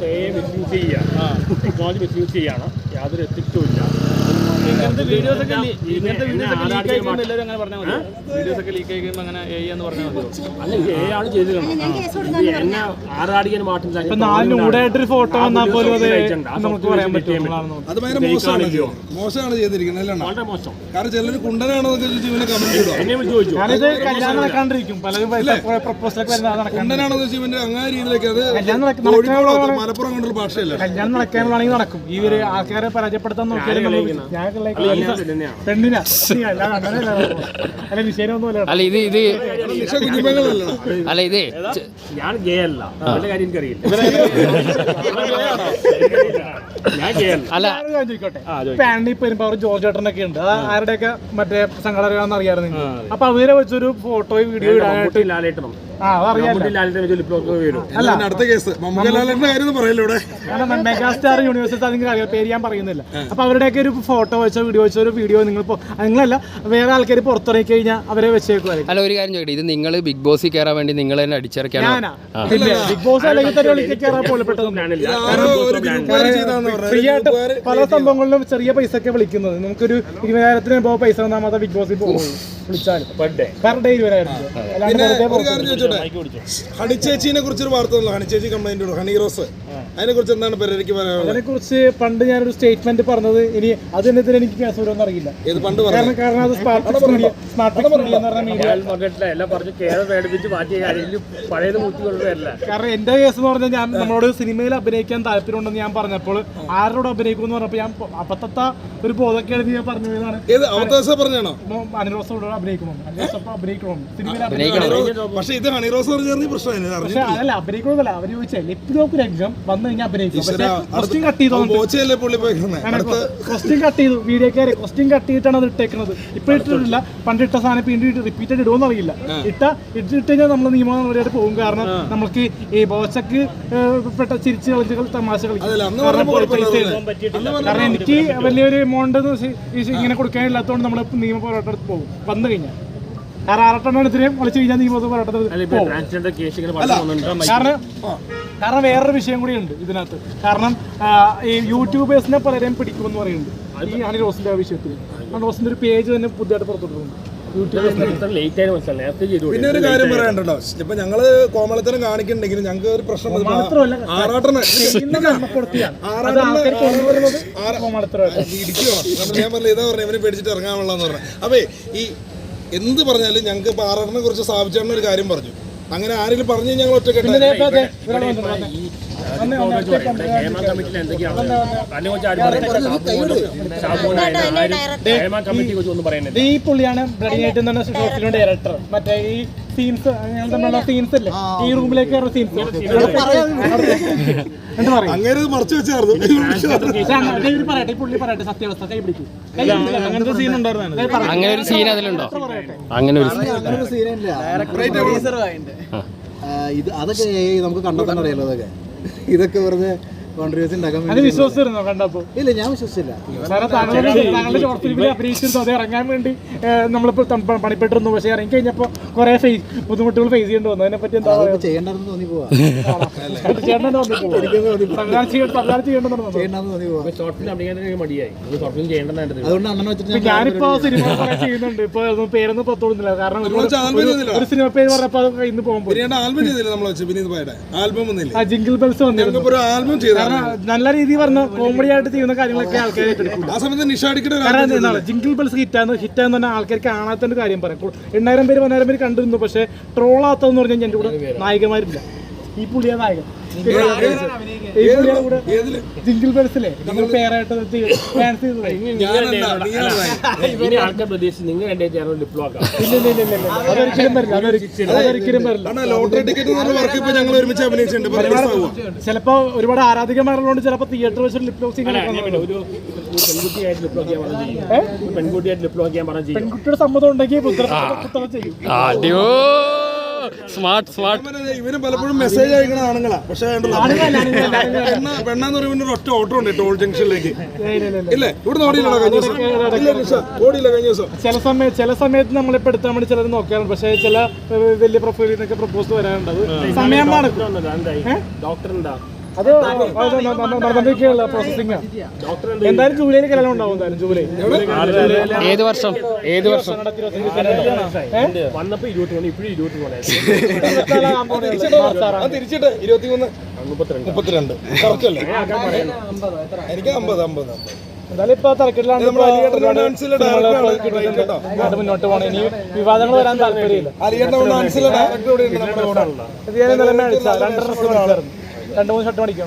Same misuse ചെയ്യുക. Technology misuse ചെയ്യാണ് യാതൊരു എത്തിക്സും ഇല്ല. ഇങ്ങനത്തെ ഇങ്ങനത്തെ അങ്ങനെ പറഞ്ഞാൽ മതി വീഡിയോസ് ഒക്കെ ലീക്ക് ആയിക്കുമ്പോൾ അങ്ങനെ എ എന്ന് പറഞ്ഞാൽ മതി അല്ല ഫോട്ടോ വന്നാൽ പോലും നമുക്ക് പറയാൻ പറ്റും. അത് ഭയങ്കര മോശമാണ് ചെയ്തത്. മോശമാണ് ചെയ്തിരിക്കുന്നത് അണ്ണാ? വളരെ മോശം. കാരണം ചിലർ ഇവന്റെ രീതിയിലേക്ക് അത് മലപ്പുറം കൊണ്ടുള്ള ഭാഷയല്ല? കല്യാണം നടക്കാനുള്ളതാണെങ്കിൽ നടക്കും. ഈ ഒരു ആൾക്കാരെ പരാജയപ്പെടുത്താൻ അല്ല ഇത് ഇത് അല്ല ഇത് ഞാൻ ഗേ അല്ല അവന്റെ കാര്യം എനിക്കറിയില്ല ഞാൻ ഗേ അല്ല അല്ല പെരുമ്പാവൂർ ജോർജ് ചേട്ടനൊക്കെ ഉണ്ട് അത് ആരുടെയൊക്കെ മറ്റേ സംഘടനയാണെന്ന് അറിയാറ് നിങ്ങൾ അപ്പൊ അവരെ വെച്ചൊരു ഫോട്ടോയും വീഡിയോ ഇടാനായിട്ട് ലാലേട്ടണം അടുത്ത കേസ്. മമ്മൂക്കലാലിന്റെ കാര്യം പറയല്ലോ ഇവിടെ? കാരണം മെഗാസ്റ്റാർ യൂണിവേഴ്സിറ്റി അറിയാം പേര് ഞാൻ പറയുന്നില്ല. അപ്പൊ അവരുടെയൊക്കെ ഒരു ഫോട്ടോ വെച്ചോ വീഡിയോ വെച്ചോ ഒരു വീഡിയോ നിങ്ങൾ ഇപ്പൊ- നിങ്ങളല്ല വേറെ ആൾക്കാർ പുറത്തിറങ്ങി കഴിഞ്ഞാൽ അവരെ വെച്ചേക്കുമായിരിക്കും അല്ല ഒരു കാര്യം ചോദിക്കട്ടെ. ഇത് നിങ്ങൾ ബിഗ് ബോസിൽ കയറാൻ വേണ്ടി നിങ്ങൾ തന്നെ അടിച്ചിറക്കാണോ ബിഗ് ബോസ് അല്ലെങ്കിൽ തന്നെ കയറാൻ പോലപ്പെട്ടതൊന്നും ഫ്രീ ആയിട്ട് പല സംഭവങ്ങളിലും ചെറിയ പൈസ ഒക്കെ വിളിക്കുന്നത്. നമുക്കൊരു ഇരുപതിനായിരത്തിന് പൈസ തന്നാൽ മാത്രം ബിഗ് ബോസിൽ പോകും വിളിച്ചാലും. പെർ ഡേ ഇരുപതിനായിരം രൂപ. കുറിച്ച് പിന്നെ വെറുതെ ഒരു ചേച്ചിനെ വാർത്ത ഹണി ചേച്ചി കംപ്ലൈന്റ് ഹണി റോസ്. അതിനെ കുറിച്ച് എന്താണ് പെരേരയ്ക്ക് പറയാനുള്ളത്? അതിനെ കുറിച്ച് പണ്ട് ഞാനൊരു സ്റ്റേറ്റ്മെന്റ് പറഞ്ഞത്. ഇനി അതിനെതിരെ എനിക്ക് കേസ് വരുമെന്ന് അറിയില്ല. ഇത് പണ്ട് പറഞ്ഞു? കാരണം കാരണം അത് കാരണം എന്റെ കേസ് എന്ന് പറഞ്ഞാൽ ഞാൻ നമ്മളോട് സിനിമയിൽ അഭിനയിക്കാൻ താല്പര്യമുണ്ടെന്ന് ഞാൻ പറഞ്ഞപ്പോൾ ആരോട് അഭിനയിക്കും എന്ന് പറഞ്ഞപ്പോൾ ഞാൻ അപ്പത്തത്ത ഒരു ബോധക്കേട് ഞാൻ പറഞ്ഞു ഇതാണ് ഏത്? അവകാശം പറഞ്ഞാണോ? അനിറോസോട് അഭിനയിക്കണം അനിറോസൊപ്പം അഭിനയിക്കണം സിനിമയിൽ അഭിനയിക്കണം പക്ഷേ ഇത് ഹണി റോസ് അതല്ല അവർ രംഗം വന്നു കഴിഞ്ഞാൽ അഭിനയിക്കും. പക്ഷെ ക്വസ്റ്റ്യൻ കട്ട് ചെയ്തോ ക്വസ്റ്റ്യൻ കട്ട് ചെയ്തു വീഡിയോക്കാരെ. ക്വസ്റ്റ്യൻ കട്ട് ചെയ്തിട്ടാണ് അത് ഇട്ടേക്കുന്നത്. ഇപ്പൊ ഇട്ടിട്ടില്ല. പണ്ട് ഇട്ട സാധനം വീണ്ടും റിപ്പീറ്റഡ് ഇടുമെന്ന് അറിയില്ല. ഇട്ട ഇട്ടിട്ട് കഴിഞ്ഞാൽ നമ്മൾ നിയമം പോകും. കാരണം നമ്മൾക്ക് ഈ ബോച്ചക്ക് പെട്ട ചിരിച്ച് കളിച്ചുകൾ തമാശ കളിക്കും. കാരണം എനിക്ക് വലിയൊരു എമൗണ്ട് ഇങ്ങനെ കൊടുക്കാനില്ലാത്തതുകൊണ്ട് നമ്മൾ നിയമ പോരാട്ടത്തിൽ പോകും. വന്നു കഴിഞ്ഞാൽ കാരണം ആറട്ടെണ്ണത്തിനെയും കളിച്ചു കഴിഞ്ഞാൽ ട്രാൻസ്ജെൻഡർ കാരണം കാരണം വേറൊരു വിഷയം കൂടി ഉണ്ട് ഇതിനകത്ത്. കാരണം ഈ യൂട്യൂബേഴ്സിനെ പലരെയും പിടിക്കുമെന്ന് പറയുന്നുണ്ട്. ഈ ഹണി റോസിന്റെ ആ വിഷയത്തിൽ. ഹണി റോസിന്റെ ഒരു പേജ് തന്നെ പുതിയതായിട്ട് പുറത്തുവിട്ടുണ്ട് യൂട്യൂബേഴ്സിനെ ലേറ്റ് ആയിട്ട് മനസ്സിലായി നേരത്തെ ചെയ്തു പിന്നെ ഒരു കാര്യം പറയാനുണ്ടോ ഇപ്പൊ ഞങ്ങൾ കോമളത്തരം കാണിക്കണ്ടെങ്കിലും ഞങ്ങൾക്ക് ഒരു പ്രശ്നം വന്നപ്പോ ഇടിക്കുവാണ് ഞാൻ പറഞ്ഞു ഇതാ പറഞ്ഞു ഇവനെ പേടിച്ചിട്ട് ഇറങ്ങാൻ വെള്ളാന്ന് പറഞ്ഞു. അപ്പേ ഈ എന്ത് പറഞ്ഞാലും ഞങ്ങൾക്ക് ഇപ്പൊ ആറാട്ടിനെ കുറിച്ച് സ്ഥാപിച്ചേണ്ട ഒരു കാര്യം പറഞ്ഞു. അങ്ങനെ ആരെങ്കിലും പറഞ്ഞു ഞങ്ങൾ ഒറ്റ പിന്നെ കേട്ടോ ദേ ഇപ്പൊ ദേ ഇവിടെ വന്നു, വന്നു. വന്ന് വന്ന് ഒറ്റ കമ്പനി ഹേമ കമ്മിറ്റിയിൽ എന്തൊക്കെയാണ് അതിനെ കുറിച്ച് ആരും? പറയുന്നില്ല ഷാബുവിനായാലും ഹേമ കമ്മിറ്റിയെ കുറിച്ച് ഒന്നും പറയുന്നില്ല ഇത് ഈ പുള്ളിയാണ് ബ്ലഡിംഗ് ആയിട്ട് ഡയറക്ടർ മറ്റേ ഈ സീൻസ് ഞങ്ങൾ തമ്മിലുള്ള സീൻസ് ഇല്ലേ? ഈ റൂമിലേക്ക് കയറുന്ന സീൻസ് എന്ത് പറയും? അങ്ങനെ ഇത് മറച്ചു വെച്ചായിരുന്നു. പറയട്ടെ പുള്ളി പറയട്ടെ സത്യാവസ്ഥ. കൈ പിടിക്കും. കൈ പിടിക്കും. അങ്ങനത്തെ സീൻ ഉണ്ടായിരുന്നു. അങ്ങനെ ഒരു സീൻ അതിലുണ്ടോ അങ്ങനെ ഒരു. സീനില്ല ഇത് അതൊക്കെ നമുക്ക് കണ്ടെത്താൻ അറിയാലോ അതൊക്കെ. ഇതൊക്കെ വെറുതെ കോൺട്രിബ്യൂസ് ഉണ്ടാക്കാൻ അത് വേണ്ടി വിശ്വസിച്ചിരുന്നോ കണ്ടപ്പോ? ഇല്ല ഞാൻ വിശ്വസിച്ചില്ല. കാരണം താങ്കളുടെ താങ്കളുടെ ഷോർട്ട് ഫിലിമിൽ അത് ഇറങ്ങാൻ വേണ്ടി പണിപ്പെട്ടിരുന്നു. പക്ഷേ ഇറങ്ങി കഴിഞ്ഞപ്പോ കുറെ ഫേസ് ബുദ്ധിമുട്ടുകൾ ഫേസ് ചെയ്യേണ്ടി വന്നു. അതിനെ പറ്റി എന്താ ചെയ്യണ്ടെന്ന് തോന്നി പോവാ. ചെയ്യണ്ടെന്ന് അതുകൊണ്ട് വെച്ചിട്ട് ഞാനിപ്പോ സിനിമ ചെയ്യുന്നുണ്ട്. ഇപ്പൊ പേരൊന്നും പത്തോളുന്നില്ല കാരണം ഒരു- സിനിമ പേര് പറഞ്ഞപ്പോ ഇന്ന് പോകുമ്പോൾ ആൽബം ചെയ്തില്ല നമ്മൾ വെച്ച് വിനീത് ഭായിയുടെ. ആൽബം വന്നില്ലേ ജിങ്കിൾ ബെൽസ് വന്നിരുന്നു. ആൽബം കാരണം നല്ല രീതിയിൽ പറഞ്ഞ കോമഡി ആയിട്ട് ചെയ്യുന്ന കാര്യങ്ങളൊക്കെ ആൾക്കാർ ആ സമയത്ത് നിഷാടിക്കിടെ ഒരു കാരണം ജിങ്കിൾ ബെൽസ് ഹിറ്റാന്ന് ഹിറ്റാന്ന് പറഞ്ഞാൽ ആൾക്കാർ കാണാത്ത ഒരു കാര്യം പറയാം. എണ്ണായിരം പേര് പതിനായിരം പേര് കണ്ടിരുന്നു പക്ഷേ ട്രോളാത്തതെന്ന് പറഞ്ഞാൽ എന്റെ കൂടെ നായകന്മാരില്ല. ഈ പുളിയ നായകൻ. ജിങ്കിൾ ബെൽസിലെ നമ്മൾ പേരായിട്ട് ഡാൻസ് ആൾക്കാർ പ്രതീക്ഷിച്ച് നിങ്ങൾ രണ്ടേ ചേർന്ന് ലിപ്ലോ ആക്കാം. ഇല്ല ഇല്ല ഇല്ല ഇല്ല അതൊരിക്കലും വരില്ല അതൊരിക്കലും അതൊരിക്കലും വരില്ല ആണ് ലോട്ടറി ടിക്കറ്റ് വർക്ക് ഇപ്പൊ ഞങ്ങൾ ഒരുമിച്ച് അഭിനയിച്ചിട്ടുണ്ട്. ചിലപ്പോ ഒരുപാട് ആരാധികമാരുള്ളതുകൊണ്ട് ചിലപ്പോ തിയേറ്റർ വെച്ച് ലിപ്ലോക്സ് ഒരു പെൺകുട്ടിയായിട്ട് ലിപ്ലോ ചെയ്യാൻ പറഞ്ഞു പെൺകുട്ടിയായിട്ട് ലിപ്ലോ ചെയ്യാൻ പറഞ്ഞു ചെയ്യും. പെൺകുട്ടിയുടെ സമ്മതം ഉണ്ടെങ്കിൽ പുത്രനെ ചെയ്യും. Smart smart. ഇവന് പലപ്പോഴും മെസ്സേജ് അയക്കുന്ന ആണുങ്ങളാ. പക്ഷേ പെണ്ണ പെണ്ണാന്ന് പറയുമ്പോൾ ഒരു ഒറ്റ ഓട്ടോ ഉണ്ട് ടോൾ ജംഗ്ഷനിലേക്ക് ഇല്ലേ ഇവിടെ ഓടിയില്ല കഴിഞ്ഞ ദിവസം. ഇല്ല നിഷ ഓടിയില്ല കഴിഞ്ഞ ദിവസം. ചില സമയം ചില സമയത്ത് നമ്മളിപ്പോ എടുത്താൽ വേണ്ടി ചിലർ നോക്കാറുണ്ട്. പക്ഷേ ചില വലിയ പ്രൊഫൈലിൽ നിന്നൊക്കെ പ്രപ്പോസ് വരാനുണ്ടത് അത് സമയം നടക്കും. ഡോക്ടർ എന്താ അത് നടന്നിരിക്കുകയുള്ള പ്രോസസ്സിംഗ് എന്തായാലും ജൂലൈയിൽ കല്യാണം ഉണ്ടാവും എന്തായാലും ജൂലൈ. ഏത് വർഷം? ഏത് വർഷം? വന്നപ്പോ ഇരുപത്തി മൂന്ന് ഇപ്പോഴും ഇരുപത്തി മൂന്ന് അത് തിരിച്ചിട്ട് ഇരുപത്തിമൂന്ന്. മുപ്പത്തിരണ്ട്. കറക്റ്റ് എനിക്ക് അമ്പത് അമ്പത് അമ്പത്. എന്തായാലും ഇപ്പൊ തലക്കെട്ടിലാണ് നമ്മുടെ അലിയേട്ടന്റെ ഡാൻസിലെ ഡയറക്ടറാണ് കേട്ടോ. മുന്നോട്ട് പോകണം. ഇനി വിവാദങ്ങൾ വരാൻ താല്പര്യമില്ല. ഡാൻസിലെ രണ്ട് മൂന്ന് ഷർട്ട് മേടിക്കും